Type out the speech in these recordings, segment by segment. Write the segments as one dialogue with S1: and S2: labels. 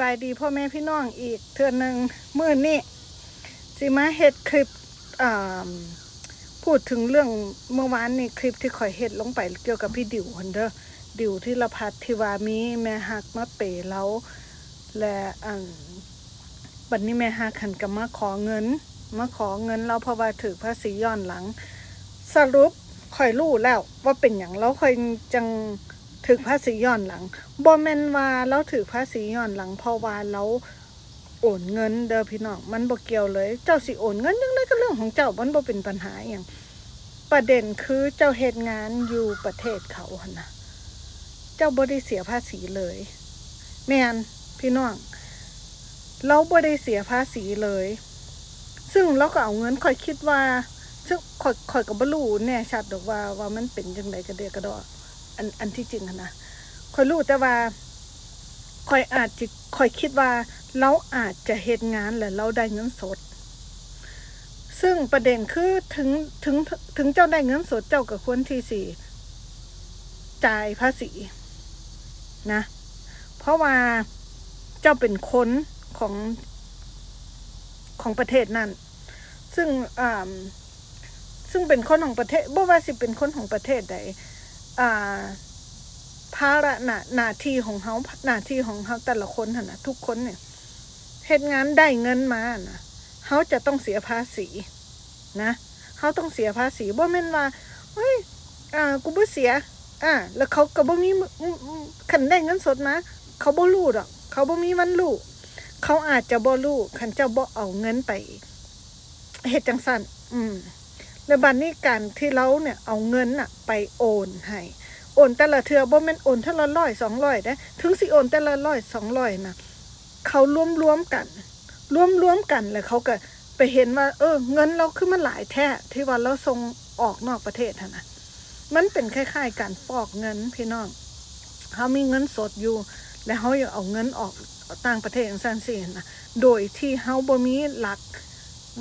S1: บายดีพ่อแม่พี่น้องอีกเทือนหนึ่งมื่อนี้สิมาเฮ็ดคลิปอ่าพูดถึงเรื่องเมื่อวานนี่คลิปที่ข่อยเฮ็ดลงไปเกี่ยวกับพี่ดิวคนเด้อดิวที่ละพัดที่ว่ามีแม่ฮักมาเปย์แล้ว และอันบัดนี้แม่ฮักขันก็มาขอเงิน มาขอเงินเราเพราะว่าถือภาษีย้อนหลัง สรุปข่อยรู้แล้วว่าเป็นอย่างแล้วข่อยจัง ถือภาษีย้อนหลังบ่แมนว่าเราถือภาษีย้อนหลัง เพราะว่าเราโอนเงินเด้อพี่น้องมันบ่เกี่ยวเลย เจ้าสิโอนเงินยังไงก็เรื่องของเจ้ามันบ่เป็นปัญหาอย่างประเด็นคือเจ้าเฮ็ดงานอยู่ประเทศเขาหั่นะเจ้าบ่ได้เสียภาษีเลย แม่นพี่น้องเราบ่ได้เสียภาษีเลย ซึ่งเราก็เอาเงินข่อยคิดว่าซึ่งข่อยข่อยก็บ่รู้แน่ยชัดดอกว่าว่ามันเป็นจังไดกระเดะกระดอ อันอันที่จริงนะข่อยรู้แต่ว่าข่อยอาจจะข่อยคิดว่าเราอาจจะเฮ็ดงานแล้วเราได้เงินสด ซึ่งประเด็นคือถึงถึงถึงเจ้าได้เงินสดเจ้าก็ควรที่สิจ่ายภาษีนะ เพราะว่าเจ้าเป็นคนของของประเทศนั้นซึ่งอ่าซึ่งเป็นคนของประเทศบ่ว่าสิเป็นคนของประเทศใด อ่าภาระหน้าหน้าที่ของเขาหน้าที่ของเขาแต่ละคนหั่นนะทุกคนเนี่ยเฮ็ดงานได้เงินมานะเขาจะต้องเสียภาษีนะเขาต้องเสียภาษีบ่แม่นว่าเฮ้ยอ่ากูบ่เสีย อ่า แล้วเขาก็บ่มีคันได้เงินสดมาเขาบ่รู้ดอก เขาบ่มีวันรู้เขาอาจจะบ่รู้คันเจ้าบ่เอาเงินไปเฮ็ดจังซั่นอืม แล้วบัดนี้การที่เราเนี่ยเอาเงินน่ะไปโอนให้โอนแต่ละเทือบ่แม่นโอนเท่าละร้อยสองร้อยได้ถึงสิโอนแต่ละร้อยสองร้อยนะเขารวมรวมกันรวมรวมกันแล้วเขาก็ไปเห็นว่า เออ เงินเราคือมันหลายแท้ที่ว่าเราส่งออกนอกประเทศนนะมันเป็นคล้ายๆการฟอกเงินพี่น้องเขามีเงินสดอยู่ แล้วเขาอยากเอาเงินออกต่างประเทศอย่างสั้นสินะโดยที่เขาบ่มีหลัก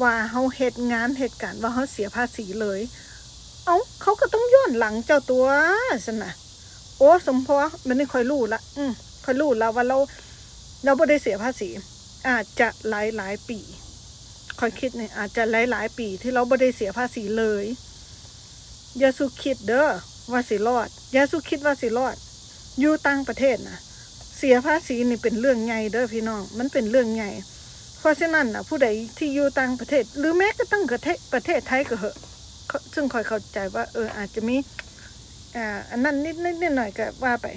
S1: ว่าเขาเหตุงานเหตุการณ์ว่าเขาเสียภาษีเลย เอาเขาก็ต้องย้อนหลังเจ้าตัวสนะโอ้สมพอมันนี่ค่อยรู้ละ อืมค่อยรู้แล้วว่าเราเราไม่ได้เสียภาษี อาจจะหลายหลายปีค่อยคิดเนี่ยอาจจะหลายหลายปีที่เราไม่ได้เสียภาษีเลยอย่าสุคิดเด้อว่าสิรอดอย่าสุคิดว่าสิรอด อยู่ต่างประเทศนะเสียภาษีนี่เป็นเรื่องใหญ่เด้อพี่น้อง มันเป็นเรื่องใหญ่ ราะฉะนั้นนะผู้ใดที่อยู่ต่างประเทศ หรือแม้กระทั่งประเทศประเทศไทยก็เหอะซึ่งคอยเข้าใจว่า เอออาจจะมีอ่าอันนั้นนิดนิดนิดหน่อยก็ว่าไป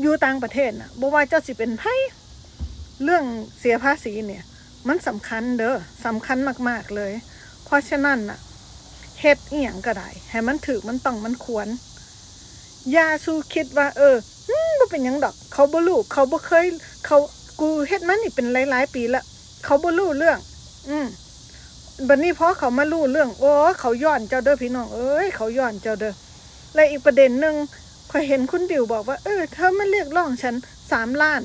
S1: อยู่ต่างประเทศนะบ่ว่าเจ้าสิเป็นไผเรื่องเสียภาษีเนี่ย มันสำคัญเด้อสำคัญมาก ๆเลย เพราะฉะนั้นน่ะเฮ็ดอีหยังก็ได้ให้มันถือมันต้องมันควรอย่าสู้คิดว่า เออมบ่เป็นหยังดอก เขาบ่รู้เขาบ่เคย เขา กูเฮ็ดมันนี่เป็นหลายๆปีละเขาบ่รู้เรื่อง อืมบัดนี้พอเขามารู้เรื่อง โอ้เขาย้อนเจ้าเด้อพี่น้องเอ้ยเขาย้อนเจ้าเด้อและอีกประเด็นหนึ่งข่อยเห็นคุณดิวบอกว่า เออเธอมาเรียกร้องฉันสามล้าน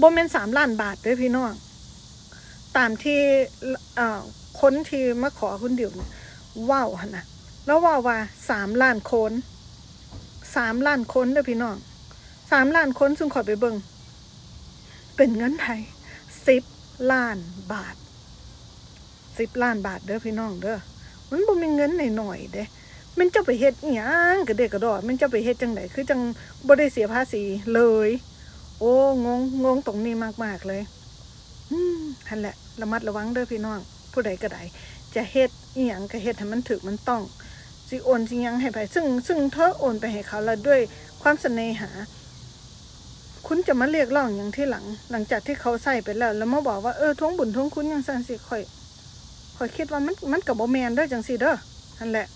S1: บ่แม่นสามล้านบาทเด้อพี่น้อง ตามที่เอ่อคนที่มาขอคุณดิวเนี่ยว้าวหั่นนะแล้วว่าว่าสามล้านคนสามล้านคนเด้อพี่น้องสามล้านคนซึ่งขอยไปเบิ่ง เป็นเงินไทยสิบล้านบาทสิบล้านบาทเด้อพี่น้องเด้อมันบ่มีเงินหน่อยๆเด้มันจ้าไปเฮ็ดอีหยังกระเดกกระดอมันจ้าไปเฮ็ดจังไดคือจังบ่ได้เสียภาษีเลย โอ้งงงงตรงนี้มากๆเลยอืมนั่นแหละระมัดระวังเด้อพี่น้องผู้ใดก็ได้จะเฮ็ดอีหยังก็เฮ็ดให้มันถูกมันต้องสิโอนสิยังให้ไปซึ่งซึ่งเธอโอนไปให้เขาแล้วด้วยความเสน่หา คุณจะมาเรียกร้องอย่างที่หลัง หลังจากที่เขาใส่ไปแล้ว แล้วมาบอกว่าเออทวงบุญทวงคุณอยังสันสิข่อยข่อยคิดว่ามันมันกับโบแมนเด้อจังสิเด้อนั่นแหละ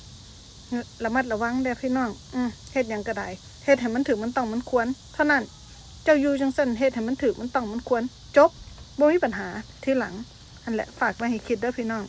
S1: ระมัดระวังเด้อพี่น้อง อืมเฮ็ดยังก็ไดเฮ็ดให้มันถือมันต้องมันควร เท่านั้น เจ้าอยู่จังสันเฮ็ดให้มันถือมันต้องมันควร จบบ่มีปัญหาที่หลังนั่นแหละฝากไว้ให้คิดเด้อพี่น้อง